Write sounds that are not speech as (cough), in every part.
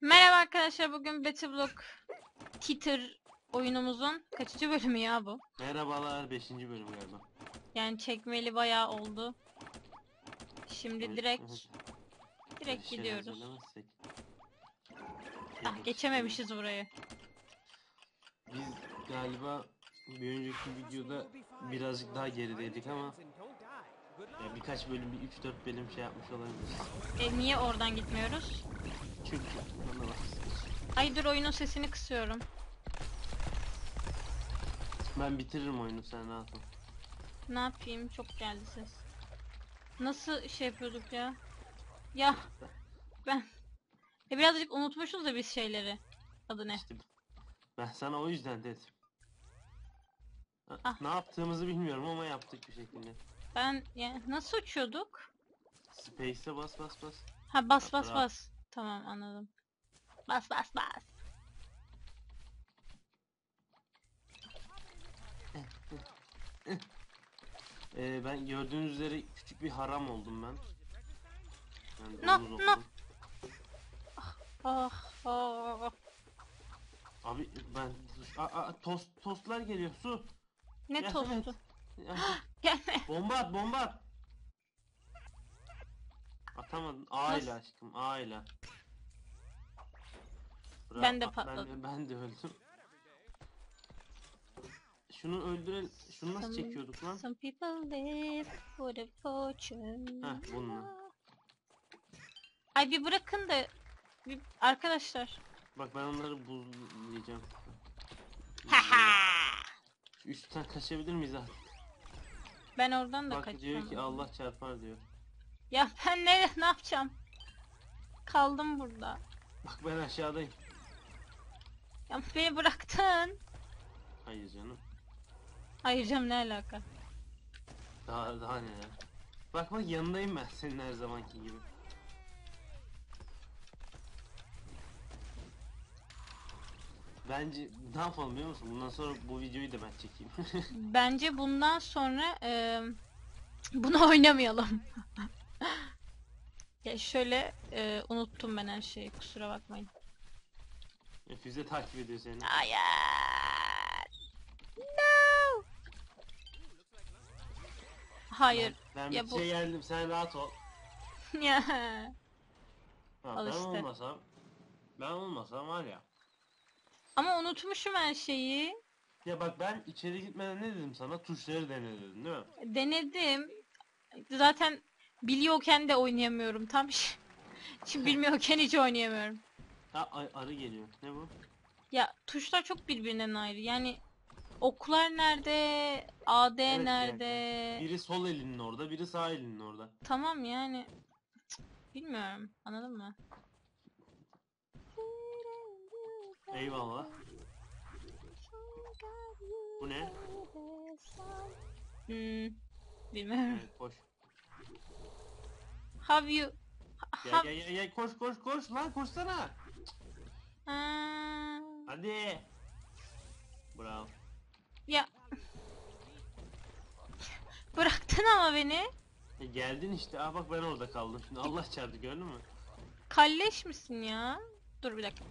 Merhaba arkadaşlar bugün Battle Block Teeter oyunumuzun kaçıncı bölümü ya bu? Merhabalar 5. bölüm galiba. Yani çekmeli bayağı oldu. Şimdi direkt direkt şey gidiyoruz. Ah geçememişiz burayı. Biz galiba bir önceki videoda birazcık daha gerideydik ama ya birkaç bölüm, bir 3-4 bölüm şey yapmış olabiliriz. E niye oradan gitmiyoruz? Ay dur oyunun sesini kısıyorum. Ben bitiririm oyunu sen rahat ol. Ne yapayım? Çok geldi ses. Nasıl şey yapıyorduk ya? Ya ben e birazcık unutmuşuz da biz şeyleri. Adı ne? İşte ben sana o yüzden dedim. Ah. Ne yaptığımızı bilmiyorum ama yaptık bir şekilde. Ben ya nasıl uçuyorduk? Space'e bas bas bas. Ha bas bas bas. Tamam anladım. Bas bas bas. Ee, ben gördüğünüz üzere küçük bir haram oldum ben. Ben No, domuz no. oldum. Oh, oh. Abi ben aa, aa, tost tostlar geliyor su. Ne Ya, tostu? Ya, (gasps) bomba at bomba at. Atamadın. A ile aşkım A ile. Ben de a- patladım. Ben, ben de öldüm. Şunu öldüren şunu nasıl Some- çekiyorduk lan? Some people live for the fortune. Heh, bununla. Ay bir bırakın da bir... arkadaşlar. Bak ben onları buzlayacağım. Şu Üstten kaçabilir miyiz artık? ben oradan da Bak diyor ki Allah çarpar diyor. Ya ben ne ne yapacağım? Kaldım burada. Bak ben aşağıdayım. Ya beni bıraktın. Hayır canım. Hayır canım ne alaka? Daha daha neler. Bak bak yanındayım ben senin her zamanki gibi. Bence ne yapalım biliyor musun? Bundan sonra bu videoyu da ben çekeyim. (laughs) Bence bundan sonra e, bunu oynamayalım. (laughs) ya şöyle e, unuttum ben her şeyi kusura bakmayın. Füze takip ediyor seni. Hayır. No. Hayır. Ben, ben Ya bir bu- şey geldim sen rahat ol. (laughs) Ya. Ha, Al ben işte. olmasam ben olmasam var ya. Ama unutmuşum her şeyi. Ya bak ben içeri gitmeden ne dedim sana? Tuşları dene dedim değil mi? Denedim. Zaten biliyorken de oynayamıyorum tam. (laughs) Şimdi bilmiyorken hiç oynayamıyorum. Ha ay- arı geliyor. Ne bu? Ya tuşlar çok birbirinden ayrı. Yani oklar nerede? AD Evet, nerede? Biri sol elinin orada, biri sağ elinin orada. Tamam yani. Cık, Bilmiyorum. Anladın mı? Eyvallah. Bu ne? Hmm, bilmiyorum. Evet, koş. Have you... Gel Have... gel gel gel koş koş koş lan koşsana. Ha, Hadi. Bravo. Ya... Bıraktın ama beni. E, geldin işte. Aa bak ben orada kaldım. Şimdi Allah çarptı gördün mü? Kalleş misin ya? Dur bir dakika.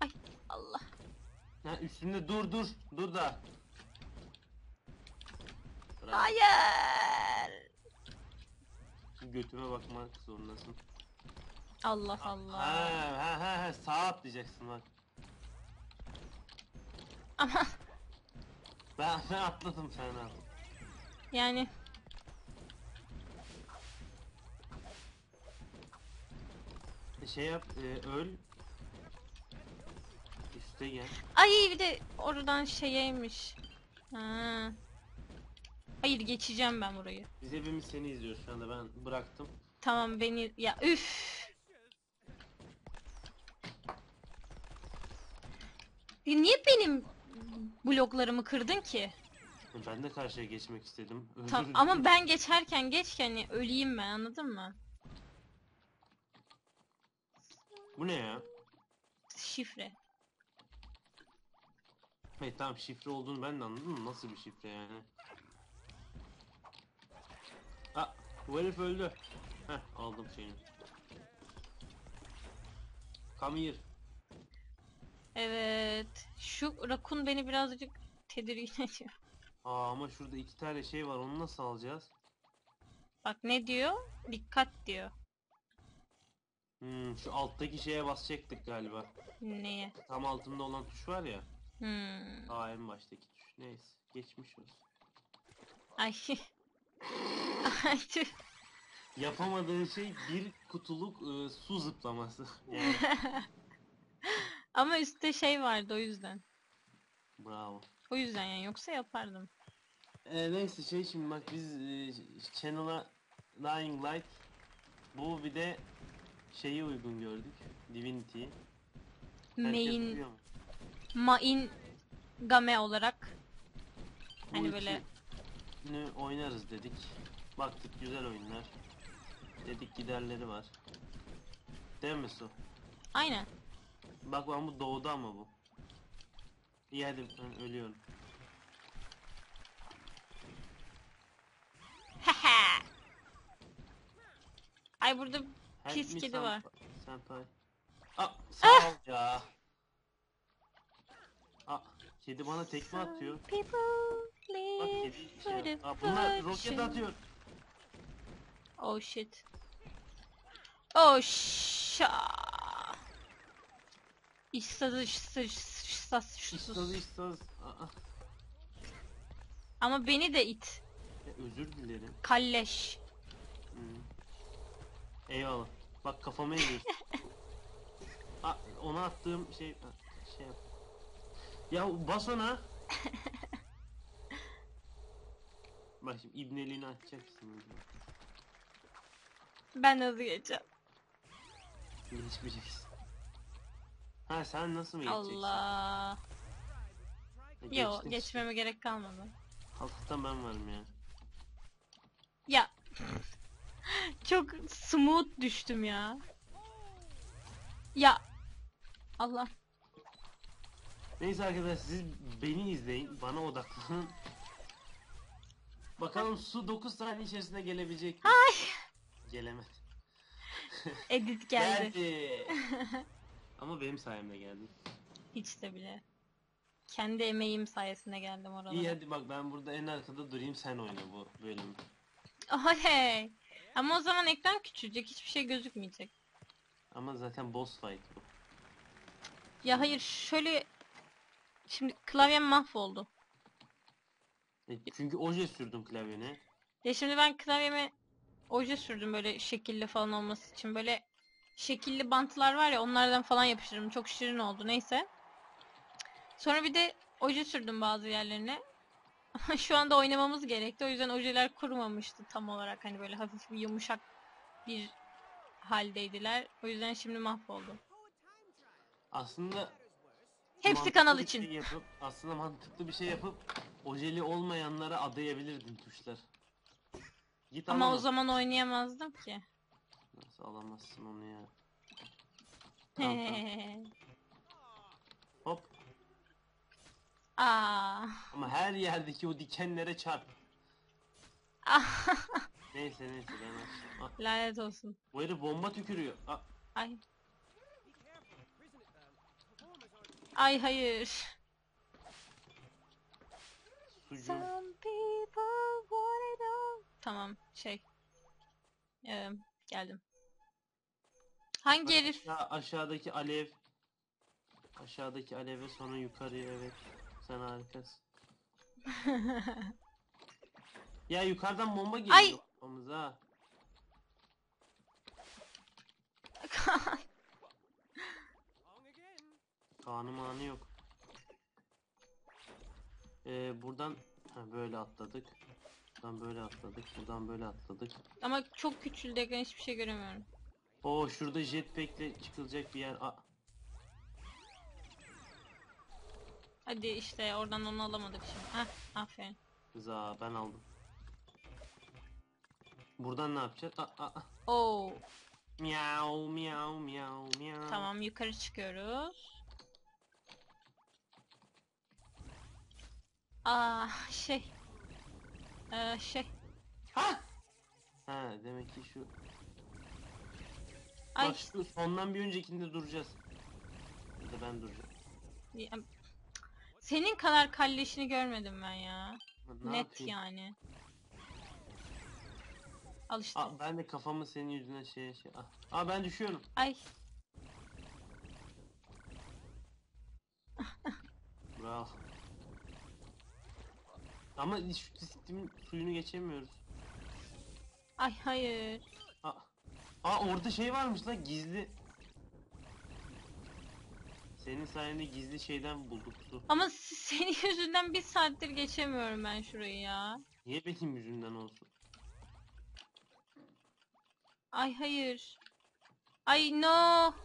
Ay Allah. Ha üstünde dur dur. Dur da. Bravo. Hayır. Götüme bakmak zorundasın. Allah Ha Allah. ha ha ha sağa atlayacaksın bak. Ama Ben, ben atladım sen at. yani E, Şey yap e, öl. Üste gel. ay bir de oradan şeyeymiş. Ha. Hayır geçeceğim ben burayı. Biz hepimiz seni izliyoruz şu anda ben bıraktım. Tamam beni ya üf. Ya niye benim bloklarımı kırdın ki? Ben de karşıya geçmek istedim. Tam, dilerim. ama ben geçerken geç ki hani öleyim ben anladın mı? Bu ne ya? Şifre. Hayır tamam şifre olduğunu ben de anladım. Nasıl bir şifre yani? Ha bu herif öldü. Heh aldım şeyini. Come here. Evet. Şu rakun beni birazcık tedirgin (laughs) ediyor. Aa ama şurada iki tane şey var. Onu nasıl alacağız? Bak ne diyor? Dikkat diyor. Hmm, şu alttaki şeye basacaktık galiba. Neye? Tam altında olan tuş var ya. Hmm. Aa en baştaki tuş. Neyse. Geçmiş olsun. Ay. (laughs) Yapamadığın şey bir kutuluk e, su zıplaması. Yani (laughs) Ama üstte şey vardı o yüzden. bravo. O yüzden yani yoksa yapardım. E, neyse şey şimdi bak biz e, channel'a Dying Light bu bir de şeyi uygun gördük. Divinity'yi. Main, main game olarak. Hani böyle ikisini oynarız dedik. Baktık güzel oyunlar. Dedik giderleri var. Değil mi Su? aynen. Bak ben bu doğdu ama bu. İyi hadi ben ölüyorum. Ay burada Help Pis me kedi senpai- var. Senpai. Aa, sağ ol ya. Aa, kedi bana tekme atıyor. people Bak kedi the Aa, bunlar roket atıyor. Oh shit. Oh şa. İşsız işsız İstaz istaz. Aa, Ama beni de it. ya özür dilerim. Kalleş. Hmm. Eyvallah. Bak kafama ediyorsun. (laughs) Aa, ona attığım şey ha, şey yap. Ya bas ona. (laughs) Bak şimdi ibneliğini açacaksın. Ben hızlı geçeceğim. Geçmeyeceksin. Ha sen nasıl mı geçeceksin? Allah. Ha, Yo geçtin işte. geçmeme gerek kalmadı. Allah'tan ben varım ya. Ya. Çok smooth düştüm ya. Ya. Allah. Neyse arkadaşlar siz beni izleyin. Bana odaklanın. Bakalım su 9 saniye içerisinde gelebilecek mi? Ay. Gelemez. (laughs) Edit (laughs) geldi. Geldi. (laughs) Ama benim sayemde geldi. Hiç de bile. Kendi emeğim sayesinde geldim oralara. İyi hadi bak ben burada en arkada durayım sen oyna bu bölümü. Oley. Ama o zaman ekran küçülecek. Hiçbir şey gözükmeyecek. Ama zaten boss fight bu. Ya hayır şöyle... Şimdi klavyem mahvoldu. E, çünkü oje sürdüm klavyene. Ya şimdi ben klavyeme oje sürdüm böyle şekilli falan olması için. Böyle şekilli bantlar var ya onlardan falan yapıştırdım. Çok şirin oldu. Neyse. Sonra bir de oje sürdüm bazı yerlerine. (laughs) Şu anda oynamamız gerekti. O yüzden ojeler kurumamıştı tam olarak. Hani böyle hafif bir yumuşak bir haldeydiler. O yüzden şimdi mahvoldu. Aslında Hepsi mantıklı kanal bir için. şey yapıp, aslında mantıklı bir şey yapıp ojeli olmayanlara adayabilirdin tuşlar. Git Ama o zaman oynayamazdım ki. Nasıl alamazsın onu ya? Tamam, tamam. Hop. Aa. Ama her yerdeki o dikenlere çarp. Neyse neyse ben açtım. Ah, Lanet olsun. bu herif bomba tükürüyor. Ah, Ay. Ay hayır. Tamam şey. Ee, geldim. Hangi herif? Aşağı, aşağıdaki alev. Aşağıdaki aleve sonra yukarıya evet. Sen harikasın. (laughs) Ya yukarıdan bomba geliyor Ay! kafamıza. (laughs) Kanı manı yok. Ee, buradan ha, böyle atladık. Buradan böyle atladık. Buradan böyle atladık. Ama çok küçüldü ekran hiçbir şey göremiyorum. Oo şurada jetpack'le çıkılacak bir yer. Aa, Hadi işte oradan onu alamadık şimdi. Heh, aferin. za ben aldım. Buradan ne yapacağız? Aa, aa. Oo, Miau miau miau miau. tamam yukarı çıkıyoruz. Aa, şey. Ee, şey. Ha! Ha demek ki şu. Ay Bak şu sondan bir öncekinde duracağız. ben duracağım. Ya, Senin kadar kalleşini görmedim ben ya. Ne Net yapayım? yani. Al işte. Aa, ben de kafamı senin yüzünden şeye şey. Ah. Aa ben düşüyorum. Ay. Bravo. Ama şu sistemin suyunu geçemiyoruz. Ay hayır. Aa, aa orada şey varmış la gizli. Senin sayende gizli şeyden bulduk su. Ama s- senin yüzünden bir saattir geçemiyorum ben şurayı ya. Niye benim yüzümden olsun? Ay hayır. Ay no. (laughs)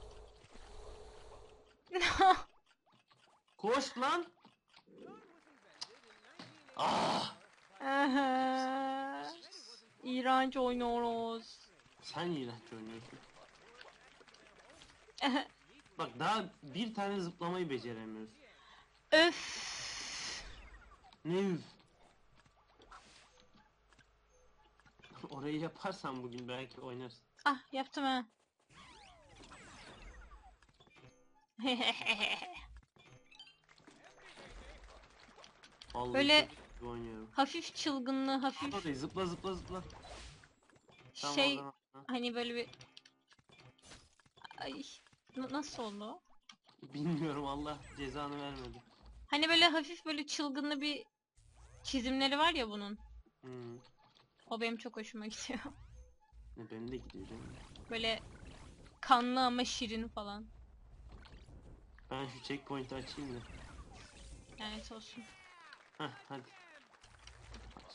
No. Koş lan! Ah! Aha. İğrenç oynuyoruz. Sen iğrenç oynuyorsun. Bak daha bir tane zıplamayı beceremiyoruz. Öf. Ne üf. (laughs) Orayı yaparsan bugün belki oynarsın. Ah yaptım ha. (laughs) Böyle- iyi oynuyorum. hafif çılgınlığı, hafif Orayı zıpla zıpla zıpla. Tamam, şey o zaman. Ha. hani böyle bir Ay na- nasıl oldu? Bilmiyorum Allah cezanı vermedi. Hani böyle hafif böyle çılgınlı bir çizimleri var ya bunun. Hmm. O benim çok hoşuma gidiyor. (laughs) Ne benim de gidiyor canım. Böyle kanlı ama şirin falan. Ben şu checkpoint'i açayım da. Evet olsun. Heh hadi.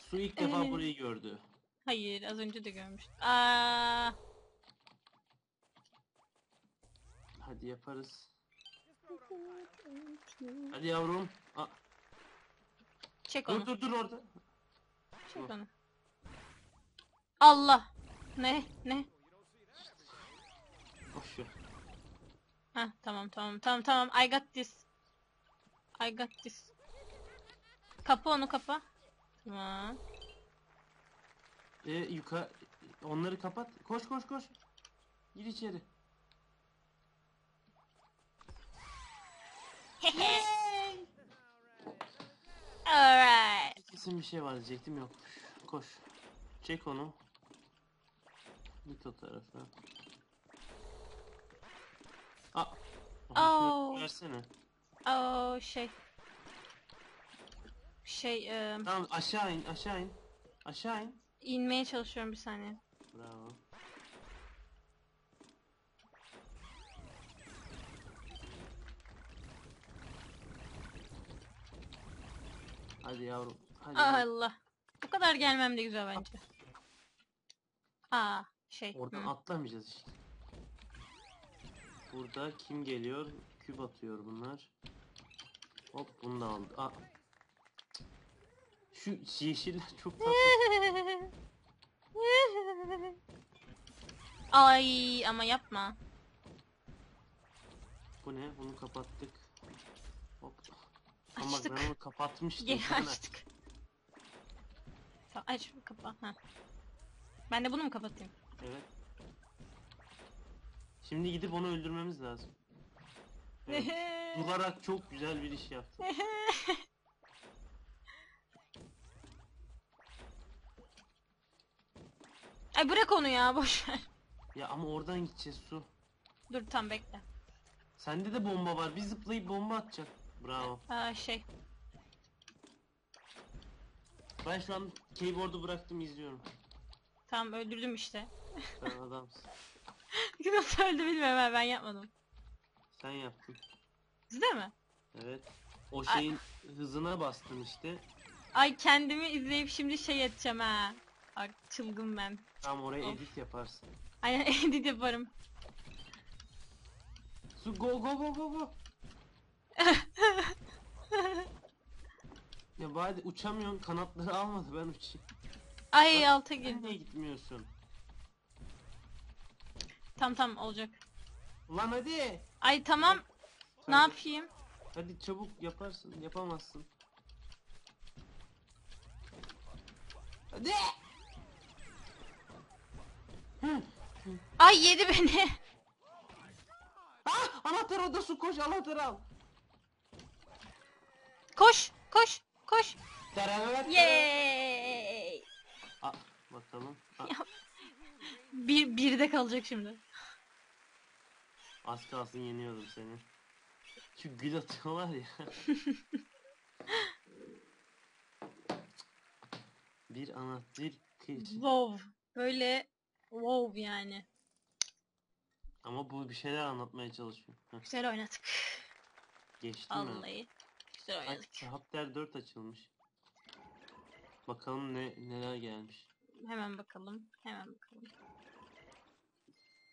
Su ilk defa Ee. burayı gördü. Hayır az önce de görmüştüm. Aa, Hadi yaparız. Hadi yavrum. Aa, çek dur onu. dur dur orada. Çek onu. Allah. Ne? Ne? Boş ver. Heh, tamam tamam tamam tamam I got this. I got this. Kapı onu kapa. Tamam. E yukarı onları kapat. Koş koş koş. Gir içeri. (laughs) Alright. Kesin bir şey var diyecektim yokmuş. Koş. Çek onu. Git o tarafa. Aa. Oh. Versene. Oh şey. Şey e, Tamam aşağı in aşağı in. Aşağı in. inmeye çalışıyorum bir saniye. Bravo. Hadi yavrum. Hadi. Ah, yavrum. Allah. Bu kadar gelmem de güzel bence. Aa şey. Oradan hı. atlamayacağız işte. Burada kim geliyor? Küp atıyor bunlar. Hop bunu da aldı. Aa. Şu yeşiller çok tatlı. Ay ama yapma. Bu ne? Bunu kapattık. Hop. Ama Açtık. ben onu kapatmıştım. Geri açtık. Tamam aç kapa. Ha. Ben de bunu mu kapatayım? Evet. Şimdi gidip onu öldürmemiz lazım. Evet. (laughs) Bularak çok güzel bir iş yaptı. (laughs) Ay bırak onu ya boş ver. Ya ama oradan gideceğiz su. Dur tam bekle. Sende de bomba var. Bir zıplayıp bomba atacak. Bravo. Aa şey. Ben şu an keyboard'u bıraktım izliyorum. Tamam öldürdüm işte. Sen adamsın. (laughs) Nasıl öldü bilmiyorum ha, ben yapmadım. Sen yaptın. Sizde mi? Evet. O şeyin hızına bastın işte. Ay kendimi izleyip şimdi şey edeceğim ha. Ay çılgın ben. Tam oraya Of. edit yaparsın. Aynen (laughs) edit yaparım. Su go go go go go. (laughs) ya bari uçamıyorsun kanatları almadı ben uçayım. Ay alta Sen niye gitmiyorsun? Tam tam olacak. Lan hadi. Ay tamam. Ne yapayım? Hadi çabuk yaparsın. Yapamazsın. Hadi. Ay yedi beni. Aa! Ah! Anahtar orada su koş anahtarı al. Koş, koş, koş. Tararat. Yay! Bakalım. Ya. Bir birde kalacak şimdi. az kalsın yeniyordum seni. Şu gül atıyorlar ya. (laughs) bir anahtar kış. Wow. Böyle wow yani. Ama bu bir şeyler anlatmaya çalışıyor. Heh, Güzel oynadık. ben. Vallahi. Güzel Ay, oynadık. Chapter 4 açılmış. Bakalım ne neler gelmiş. Hemen bakalım. Hemen bakalım.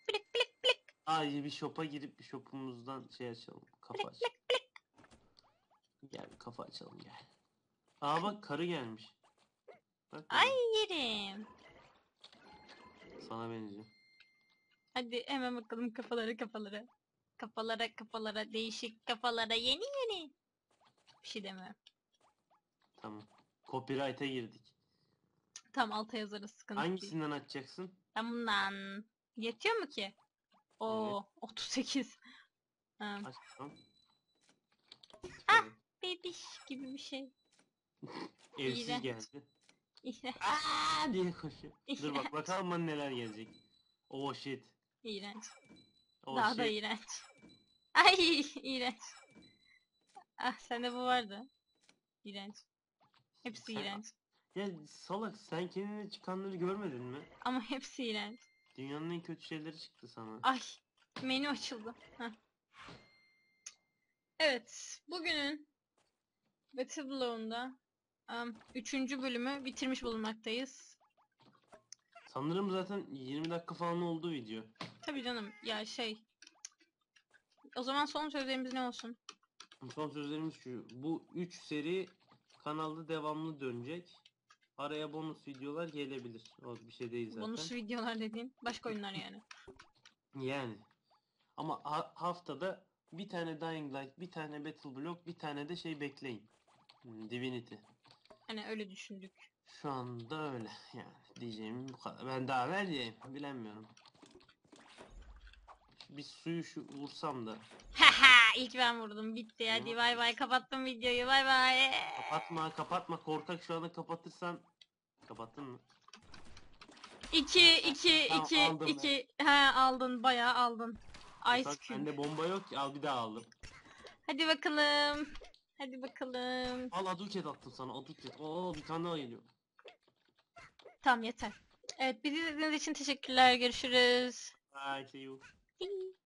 Blik blik blik. Ay bir shop'a girip bir shop'umuzdan şey açalım. Kafa aç. Gel bir kafa açalım gel. Aa bak karı gelmiş. Bak Ay yerim. Sana benziyor. Hadi hemen bakalım kafalara kafalara. Kafalara kafalara değişik kafalara yeni yeni. Bir şey deme. Tamam. Copyright'a girdik. Tam alta yazarız sıkıntı değil. Hangisinden açacaksın? Ben bundan. Yetiyor mu ki? Oo 38. Ha, Aç bakalım. Ah! bebiş gibi bir şey. (laughs) Evsiz iğrenç. geldi. İğrenç. Aa diye koşuyor. Dur bak bakalım bana neler gelecek. Oh shit. İğrenç. Oh Daha da shit. iğrenç. Ay iğrenç. Ah sende bu vardı. İğrenç. Hepsi Sen- iğrenç. Ya salak sen kendine çıkanları görmedin mi? Ama hepsi iğrenç. Dünyanın en kötü şeyleri çıktı sana. Ay menü açıldı. Heh. Evet bugünün Battle Blow'unda um, üçüncü bölümü bitirmiş bulunmaktayız. Sanırım zaten 20 dakika falan oldu video. Tabii canım ya şey. O zaman son sözlerimiz ne olsun? Son sözlerimiz şu. Bu 3 seri kanalda devamlı dönecek. Araya bonus videolar gelebilir. O bir şey değil zaten. Bonus videolar dediğin başka oyunlar yani. Yani. Ama ha- haftada bir tane Dying Light, bir tane Battle Block, bir tane de şey bekleyin. Divinity. Hani öyle düşündük. Şu anda öyle. Yani diyeceğim bu kadar. Ben daha ver diyeyim. Bilemiyorum. Bir suyu şu vursam da. Haha ilk ben vurdum bitti hadi bay bay kapattım videoyu bay bay. Kapatma kapatma korkak şu anda kapatırsan. Kapattın mı? 2 2 Tamam, 2 aldım ben. 2 he aldın bayağı aldın. Ice Bak Cube. bende bomba yok ki al bir daha aldım. Hadi bakalım. Hadi bakalım. Al aduket attım sana aduket. Oo bir tane daha geliyor. Tamam yeter. Evet bizi izlediğiniz için teşekkürler. Görüşürüz. Bye see you.